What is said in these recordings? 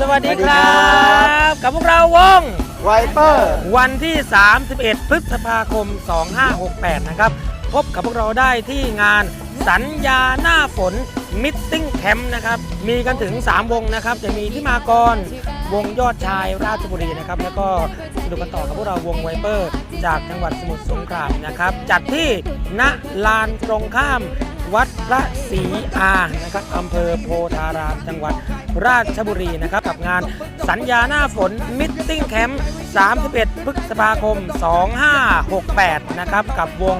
สวัสดีครับ กับพวกเราวงไวเปอร์วันที่ 31 พฤษภาคม 2568 นะครับ พบกับพวกเราได้ที่งานสัญญาหน้าฝนมิทติ้งแคมป์นะครับ มีกันถึง 3 วงนะครับ จะมีที่มากร วงยอดชายราชบุรีนะครับ แล้วก็ดูกันต่อกับพวกเราวงไวเปอร์ จากจังหวัดสมุทรสงครามนะครับ จัดที่ณลานตรงข้าม วัดพระศรีอานะครับอำเภอโพธารามจังหวัดราชบุรีนะครับกับงานสัญญาหน้าฝนมิทติ้งแคมป์ 31 พฤษภาคม 2568 นะครับกับวง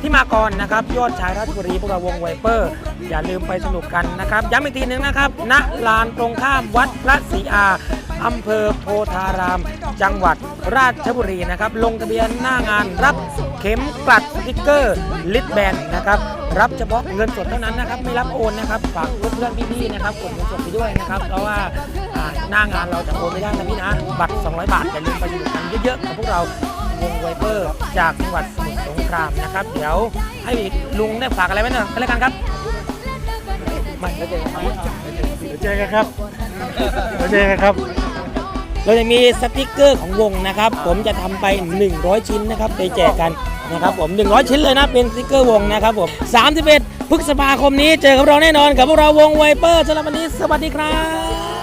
ที่มากรนะครับยอดชายราชบุรีพวกเราวงไวเปอร์ อย่าลืมไปสนุกกันนะครับ ย้ำอีกทีหนึงนะครับณลานตรงข้ามวัดพระศรีอา อำเภอโพธาราม จังหวัดราชบุรีนะครับ ลงทะเบียนหน้างานรับเข็มกลัดสติกเกอร์ลิทแบนนะครับรับเฉพาะเงินสดเท่านั้นนะครับไม่รับโอนนะครับฝากเพื่อนๆพี่ๆนะครับกดเงินสดไปด้วยนะครับ เพราะว่าหน้างานเราจะโอนไม่ได้นะพี่นะบัตร 200 บาทอย่าลืมไปสนุกกันเยอะๆกับพวกเราวงไวเปอร์จากจังหวัดสมุทรสงครามนะครับ เดี๋ยวให้ลุงได้ฝากอะไรไว้หน่อยกันแล้วกันครับไม่เจอกันครับเดี๋ยวเจอกันครับเจอกันครับ เราจะมีสติกเกอร์ของวงนะครับ ผมจะทำไป 100 ชิ้นนะครับไปแจกกันนะครับผม 100 ชิ้นเลยนะเป็นสติกเกอร์วงนะครับผม31พฤษภาคมนี้เจอกับเราแน่นอนกับพวกเราวงไวเปอร์สำหรับวันนี้สวัสดีครับ